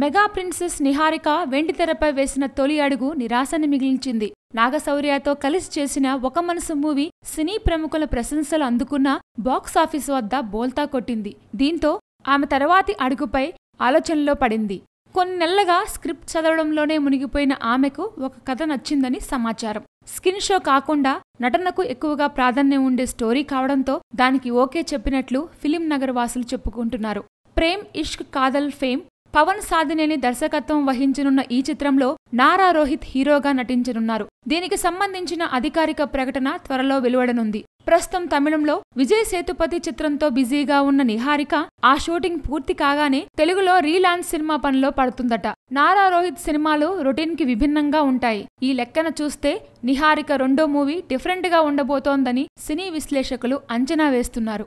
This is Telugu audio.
మెగా ప్రిన్సెస్ నిహారిక వెండితెరపై వేసిన తొలి అడుగు నిరాశని మిగిల్చింది. నాగశౌర్యతో కలిసి చేసిన ఒక మనసు మూవీ సినీ ప్రముఖుల ప్రశంసలు అందుకున్న బాక్సాఫీస్ వద్ద బోల్తా కొట్టింది. దీంతో ఆమె తర్వాతి అడుగుపై ఆలోచనలో పడింది. కొన్ని నెలలుగా స్క్రిప్ట్ చదవడంలోనే మునిగిపోయిన ఆమెకు ఒక కథ నచ్చిందని సమాచారం. స్కిన్ షో కాకుండా నటనకు ఎక్కువగా ప్రాధాన్యం ఉండే స్టోరీ కావడంతో దానికి ఓకే చెప్పినట్లు ఫిలిం నగర్ వాసులు చెప్పుకుంటున్నారు. ప్రేమ్ ఇష్క్ కాదల్ ఫేమ్ పవన్ సాధినేని దర్శకత్వం వహించనున్న ఈ చిత్రంలో నారా రోహిత్ హీరోగా నటించనున్నారు. దీనికి సంబంధించిన అధికారిక ప్రకటన త్వరలో వెలువడనుంది. ప్రస్తుతం తమిళంలో విజయ్ సేతుపతి చిత్రంతో బిజీగా ఉన్న నిహారిక ఆ షూటింగ్ పూర్తి కాగానే తెలుగులో రీలాన్స్ సినిమా పనిలో పడుతుందట. నారా రోహిత్ సినిమాలు రొటీన్కి విభిన్నంగా ఉంటాయి. ఈ లెక్కన చూస్తే నిహారిక రెండో మూవీ డిఫరెంట్గా ఉండబోతోందని సినీ విశ్లేషకులు అంచనా వేస్తున్నారు.